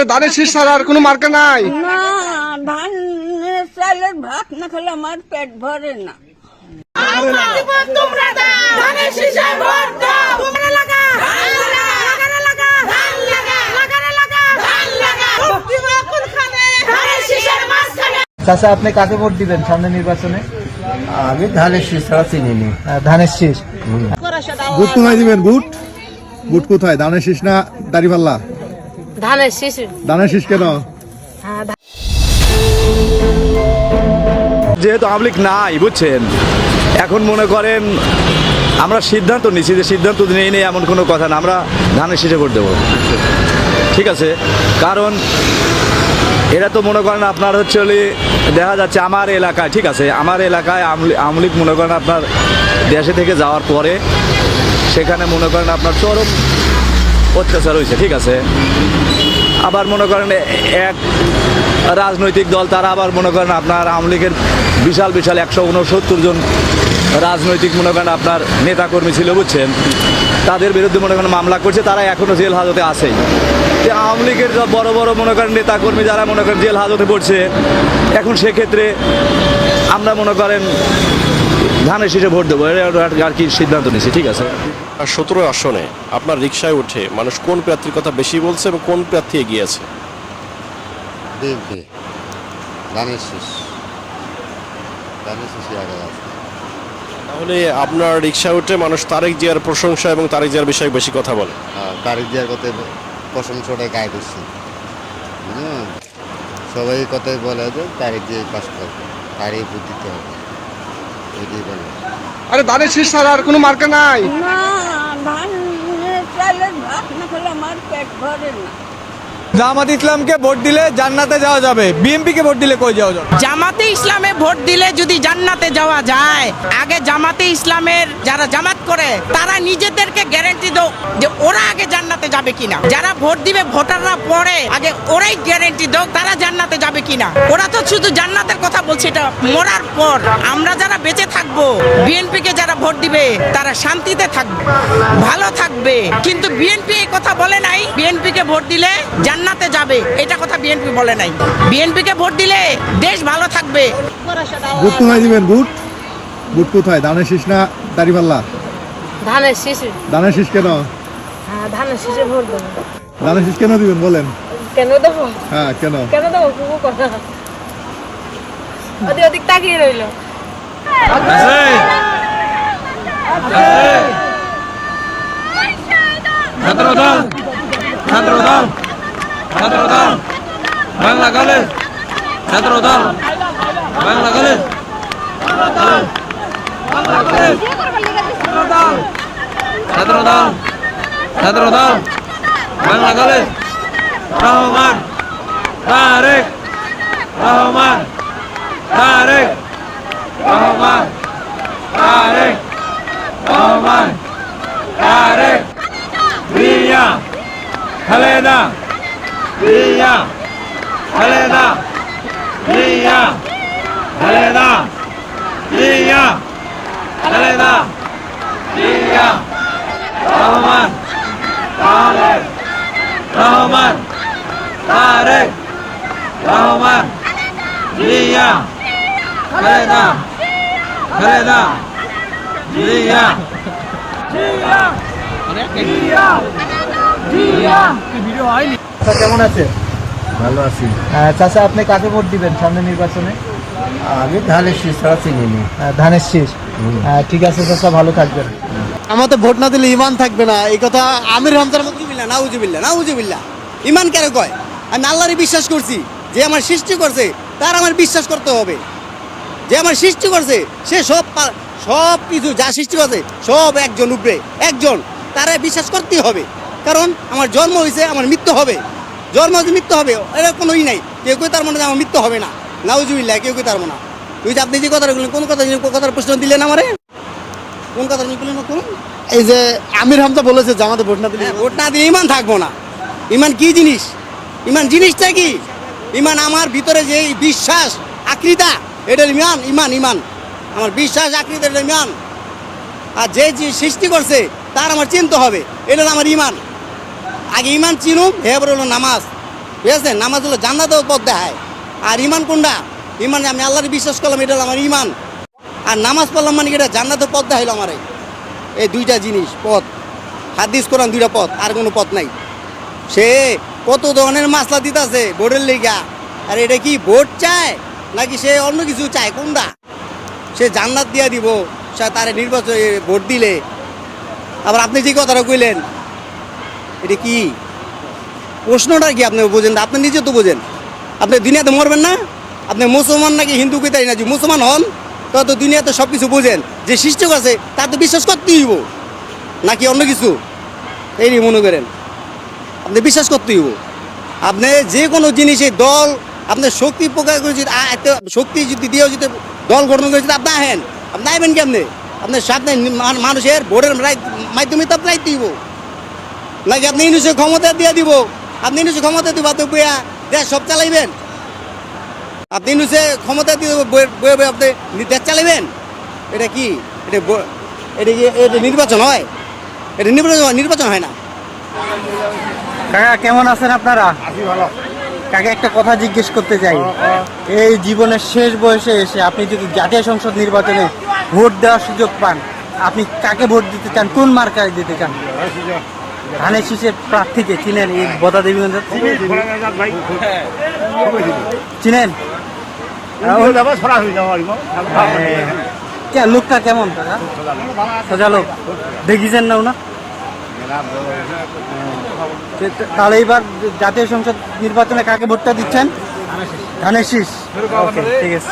আরে ধানের শীষ ছাড়া আর কোনো মার্কা নাই। না ধান চালের ভাত না খেলে আমার পেট ভরে না। চাচা আপনি কাকে ভোট দিবেন সামনে নির্বাচনে? আমি ধানের শীষ ছাড়া চিনিনি। ধানের শীষ। বুট কোথায় দিবেন বুট বুট কোথায়? ধানের শীষ না দাড়িপাল্লা? ধানের শিশু দানের শীষ কেন? যেহেতু আওয়ামী লীগ নাই বুঝছেন? এখন মনে করেন আমরা সিদ্ধান্ত নিচ্ছি যে সিদ্ধান্ত নেই নেই এমন কোনো কথা না আমরা ধানের শীষে ভোট দেবো। ঠিক আছে? কারণ এরা তো মনে করেন আপনার হচ্ছে দেখা যাচ্ছে আমার এলাকায় ঠিক আছে? আমার এলাকায় আওয়ামী লীগ মনে করেন আপনার দেশে থেকে যাওয়ার পরে সেখানে মনে করেন আপনার চরম অত্যাচার হয়েছে ঠিক আছে? আবার মনে করেন এক রাজনৈতিক দল, তারা আবার মনে করেন আপনার আওয়ামী লীগের বিশাল বিশাল একশো উনসত্তর জন রাজনৈতিক মনে করেন আপনার নেতাকর্মী ছিল, বুঝছেন? তাদের বিরুদ্ধে মনে করেন মামলা করছে, তারা এখনও জেল হাজতে আছেই যে আওয়ামী লীগের বড় বড় মনে করেন নেতাকর্মী যারা মনে করেন জেল হাজতে পড়ছে, এখন সেক্ষেত্রে আমরা মনে করেন ধানের শীষে ভোট দেবো। আর কি সিদ্ধান্ত নিয়েছি, ঠিক আছে? সতেরো আসনে আপনার রিক্সায় উঠে মানুষ কোন প্রার্থীর কথা বেশি বলছে এবং কোন প্রার্থী এগিয়ে আছে? তাহলে আপনার রিক্সায় উঠে মানুষ তারেক জিয়ার প্রশংসা এবং তারেক জিয়ার বিষয়ে বেশি কথা বলে। আর তারিখ দেওয়ার কথায় প্রশংসাটাই গায়ে দিচ্ছি। সবাই কথাই বলে যে তারিখ দিয়ে পাস করবে। তারিখ বুদ্ধিতে হবে। এটাই বলে। আরে শীষ ছাড়া আর কোনো মার্কা নাই। না। ধান ইসলামকে ভোট দিলে জান্নাতে যাওয়া যাবে। বিএমপি কে ভোট দিলে কই যাওয়া যাবে? জামাতে ইসলামে ভোট দিলে যদি জান্নাতে যাওয়া যায়, আগে জামাতে ইসলামের যারা জামাত করে তারা নিজেদেরকে গ্যারেন্টি দাও যে ওরা আগে জান্নাতে যাবে কিনা। যারা ভোট দিবে, ভোটাররা পরে আগে ওরাই গ্যারেন্টি দাও তারা জান্নাতে যাবে কিনা। ওরা তো শুধু জান্নাতের কথা বলছে, এটা মরার পর। আমরা যারা বেঁচে থাকব বিএনপি কে যারা ভোট দিবে, তারা শান্তিতে থাকবে, ভালো থাকবে। কিন্তু বিএনপি এই কথা বলে নাই বিএনপি কে ভোট দিলে জান্নাতে যাবে। এটা কথা বিএনপি বলে নাই। বিএনপি কে ভোট দিলে দেশ ভালো থাকবে। ভোট কোথায় দিবেন বুট বুট কোথায়? দানের শীষ না ধানের শিশু দানের শীষ কেন? হ্যাঁ ধানের শিশু ভোট দেবো। দানের শীষ কেন দিবেন বলেন। কেন দেবো? হ্যাঁ কেন? কেন দেবো? কুকু কথা ওদিক ওদিক তাকিয়ে রইল। বাংলা কলেজ ছাত্র দল বাংলা কলেজ। ছাত্র দল। ছাত্র দল। বাংলা কলেজ রহমান। তারেক। রহমান। তারেক। রহমান। তারেক। রহমান। তারেক। রিয়া। খালেদা। রিয়া। খালেদা রিয়া খালেদা রিয়া খালেদা রিয়া রহমান তারেক রহমান তারেক রহমান রিয়া খালেদা খালেদা রিয়া কেমন আছে? ভালো আছি। চাচা আপনি কাকে ভোট দিবেন সামনে নির্বাচনে? আমি ধানের শীষ ছাড়া আহ, ধানের শীষ ঠিক আছে চাচা ভালো থাকবেন। আমাদের ভোট না দিলে ইমান থাকবে না। এই কথা আমির হামজার মতো না উজুবিল্লা না উজুবিল্লা ইমান কেন কয়? আমি আল্লাহরই বিশ্বাস করছি। যে আমার সৃষ্টি করছে তার আমার বিশ্বাস করতে হবে। যে আমার সৃষ্টি করছে সে সব সব কিছু যা সৃষ্টি করছে সব একজন উপরে একজন। তারা বিশ্বাস করতেই হবে। কারণ আমার জন্ম হয়েছে আমার মৃত্যু হবে। জন্ম হয়েছে মৃত্যু হবে এর কোনো ই নাই। কেউ কেউ তার মনে হয় আমার মৃত্যু হবে না। নাউজুবিল্লাহ কেউ কেউ তার মনে তুই যে আপনি যে কথাটা বললেন কোন কথা কথার প্রশ্ন দিলেন আমারে? কোন কথা বললেন কোন এই যে আমির হামজা বলেছে জামাতে ভোট না দিলে ভোট না দিয়ে ইমান থাকব না। ইমান কি জিনিস? ইমান জিনিসটা কি? ইমান আমার ভিতরে যে বিশ্বাস, আকৃতা, এটা ইমান ইমান ইমান। আমার বিশ্বাস, আকৃতা, এটা ইমান। আর যে যে সৃষ্টি করছে, তার আমার চিনতে হবে, এটা আমার ইমান। আগে ইমান চিনুম হে বলে হলো নামাজ। বুঝেছেন নামাজ হলো জান্নাতেও পথ দেখায়। আর ইমান কোনটা? ইমান আমি আল্লাহর বিশ্বাস করলাম, এটা আমার ইমান। আর নামাজ পড়লাম মানে এটা জান্নাতের পথ দেখাইলো আমার। এই দুইটা জিনিস, পথ। হাদিস, কোরআন, দুইটা পথ, আর কোনো পথ নাই। সে কত ধরনের মাসলা দিতেছে ভোটের লেগা? আর এটা কি ভোট চায়? নাকি সে অন্য কিছু চায়? কোনটা? সে জান্নাত দিয়া দিব, সে তারে নির্বাচন ভোট দিলে। আবার আপনি যে কথাটা কইলেন, এটা কি? প্রশ্নটা কি আপনি বোঝেন? আপনি নিজে তো বোঝেন। আপনি দুনিয়াতে মরবেন না? আপনি মুসলমান নাকি হিন্দু কইতাই না যে মুসলমান হন? তত দুনিয়াতে সব কিছু বোঝেন। যে সৃষ্টি আছে, তার তো বিশ্বাস করতেই নাকি অন্য কিছু? এই মনে করেন। আপনি বিশ্বাস করতেই হইব আপনি যে কোনো জিনিসে দল আপনার শক্তি প্রকাশ করে এত শক্তি যদি দিয়েও যদি দল গঠন করে যদি আপনি আহেন। আপনি আইবেন কেমনে? আপনার সামনে মান- মানুষের ভোটের মাধ্যমে তো আপনি দিব। নাকি আপনি ইনুসে ক্ষমতা দিয়ে দিব? আপনি ইনুসে ক্ষমতা দিব, আপনি বইয়া, দেশ সব চালাইবেন? আপনি ইনুসে ক্ষমতা দিয়ে বয়ে বয়ে আপনি দেশ চালাইবেন? এটা কি? এটা এটা কি, এটা নির্বাচন হয়? এটা নির্বাচন নির্বাচন হয় না। কাকা কেমন আছেন আপনারা? কাকা একটা কথা জিজ্ঞেস করতে চাই। এই জীবনের শেষ বয়সে এসে আপনি যদি জাতীয় সংসদ নির্বাচনে ভোট দেওয়ার সুযোগ পান আপনি কাকে ভোট দিতে চান? কোন মার্কায় দিতে চান? ধানের শীষের প্রার্থীকে চিনেন এই বদা দেবীগঞ্জ চিনেন? কে লোকটা কেমন সোজা লোক। দেখিছেন না ওনা তাহলে এবার জাতীয় সংসদ নির্বাচনে কাকে ভোটটা দিচ্ছেন? ধানের শীষ ওকে ঠিক আছে।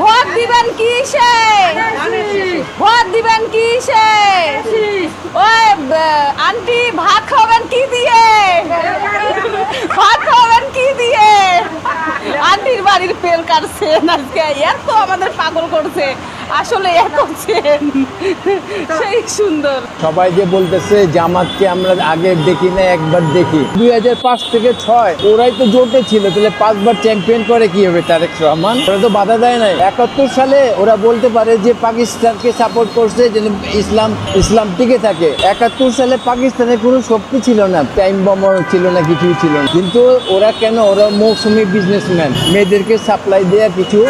ভোট দিবেন কিসে? ভোট দিবেন কিসে? ওই আন্টি ভাত খাবেন কি দিয়ে? ভাত খাবেন কি দিয়ে? আন্টির বাড়ির পেল কাটছে আজকে এত আমাদের পাগল করছে। আসলে এত চেন সেই সুন্দর। সবাই যে বলতেছে জামাতকে আমরা আগে দেখি না, একবার দেখি। দুই হাজার পাঁচ থেকে ছয়, ওরাই তো জোটে ছিল, তাহলে পাঁচবার চ্যাম্পিয়ন করে কি হবে তারেক রহমান? ওরা তো বাধা দেয় নাই। একাত্তর সালে ওরা বলতে পারে যে পাকিস্তানকে সাপোর্ট করছে, যেন ইসলাম ইসলাম টিকে থাকে। একাত্তর সালে পাকিস্তানের কোনো শক্তি ছিল না টাইম বমও ছিল না, কিছুই ছিল না। কিন্তু ওরা কেন? ওরা মৌসুমি বিজনেসম্যান মেয়েদেরকে সাপ্লাই দেওয়া কিছু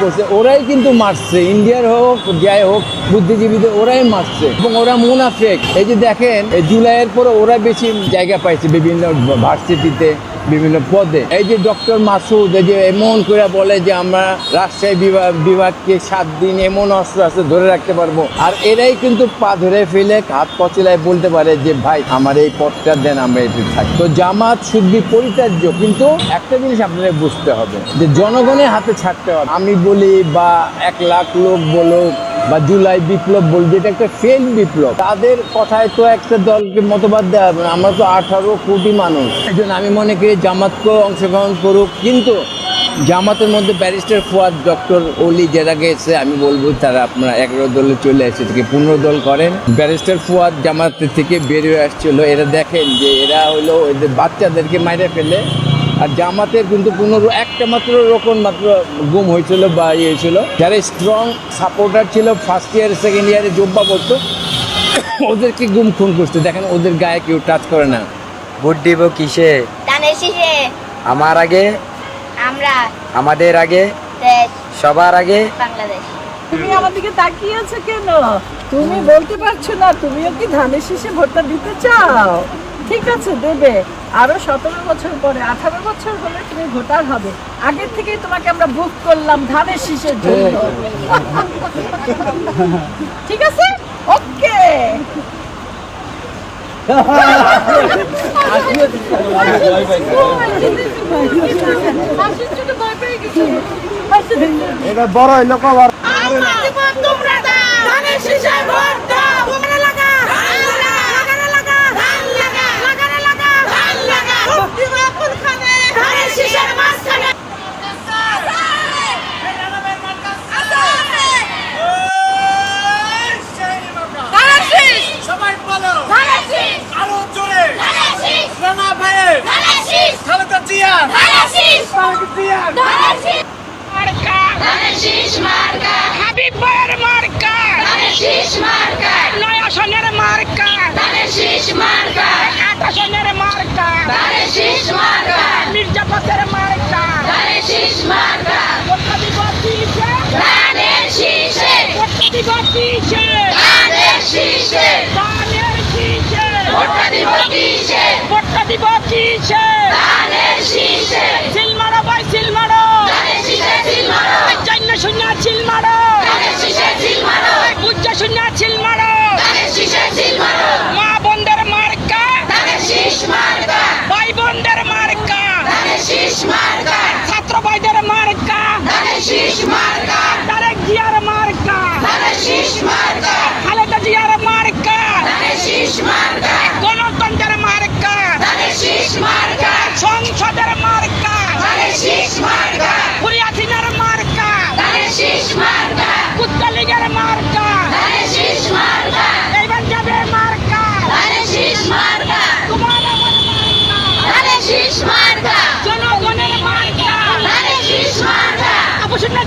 করছে ওরাই কিন্তু মারছে ইন্ডিয়ার হোক যাই হোক, বুদ্ধিজীবীদের ওরাই মারছে এবং ওরা মুনাফেক। এই যে দেখেন জুলাইয়ের পরে ওরা বেশি জায়গা পাইছে বিভিন্ন ভার্সিটিতে, বিভিন্ন পদে। এই যে ডক্টর মাসুদ, এই যে এমন করে বলে যে আমরা রাজশাহী বিভাগ বিভাগকে সাত দিন এমন অস্ত্র আছে, ধরে রাখতে পারব। আর এরাই কিন্তু পা ধরে ফেলে হাত পচিলায় বলতে পারে যে, ভাই, আমার এই পদটা দেন, আমরা এটি থাকি। তো জামাত শুদ্ধি পরিত্যাজ্য? কিন্তু একটা জিনিস আপনাদের বুঝতে হবে, যে জনগণের হাতে ছাড়তে হবে। আমি বলি, বা এক লাখ লোক বলুক বা জুলাই বিপ্লব বল, যেটা একটা ফেল বিপ্লব। তাদের কথায় তো একটা দলকে মতবাদ দেওয়া হবে। আমরা তো আঠারো কোটি মানুষ। এই জন্য আমি মনে করি জামাতকেও অংশগ্রহণ করুক। কিন্তু জামাতের মধ্যে ব্যারিস্টার ফুয়াদ ডক্টর অলি যারা গেছে আমি বলব তারা আপনারা এগারো দলে চলে এসে থেকে পনেরো দল করেন। ব্যারিস্টার ফুয়াদ জামাতের থেকে বেরিয়ে আসছিল। এরা দেখেন যে এরা হলো এদের বাচ্চাদেরকে মাইরে ফেলে। আর জামাতের কিন্তু পনেরো একটা মাত্র রোকন মাত্র গুম হয়েছিল বা ইয়ে হয়েছিল। যারা স্ট্রং সাপোর্টার ছিল ফার্স্ট ইয়ার সেকেন্ড ইয়ারে যোগ্যা করতো ওদেরকে গুম খুন করছে। দেখেন ওদের গায়ে কেউ টাচ করে না। ভোট দিব কিসে? আমার আগে? আমরা। আমাদের আগে? সবার আগে? বাংলাদেশ। তুমি আমার দিকে তাকিয়ে আছো কেন? তুমি বলতে পারছ না তুমিও কি ধানের শীষে ভোটটা দিতে চাও? ঠিক আছে দেবে। আরও সতেরো বছর পরে আঠারো বছর হলে তুমি ভোটার হবে। আগের থেকেই তোমাকে আমরা বুক করলাম ধানের শীষের জন্য। ঠিক আছে? ওকে এটা বড় হইল কবার তোমরা ধানের শীষে ভোট দাও তোমরা লাগা ধান লাগা লাগানে লাগা ধান লাগা লাগানে লাগা ধান লাগা ভোট দিব কোনখানে ধানের শীষের মাঝখানে সবাই বলো ধানের শীষ আরও জোরে ধানের শীষ রানা ভাইয়ের ধানের শীষ খালেদা জিয়া ধানের শীষ খালেদা জিয়া ধানের শীষ মার্কা শীষ মার্কা ধানের শীষ মার্কা নয়া আসনের মার্কা ধানের শীষ মার্কা আট আসনের মার্কা ধানের শীষ মার্কা মির্জাফতের মার্কা ধানের শীষ মার্কা ভোটটা দিব কিসে? ধানের শীষে। ভোটটা দিব কিসে? ধানের শীষে। ধানের কিসে ভোটটা দিব কিসে? ভোটটা দিব কিসে? ধানের শীষে। সিল ভাই সিল মারো ধানের শীষে সিল মারো চাইন্য শূন্য চিল মারো। বুঝা শূন্য চিল মারো। মা বোনদের মার্কা। ভাই বোনদের মার্কা। ছাত্র ভাইদের মার্কা। তারেক জিয়ার মার্কা। খালেদা জিয়ার মার্কা। গণতন্ত্রের মার্কা। সংসদের মার্কা।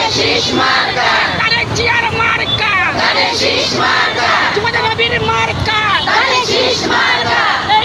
শীষ মার্কা। ধানের জিয়ার মার্কা। ধানের শীষ মার্কা। তোমাদের নবীর মার্কা। ধানের শীষ মার্কা।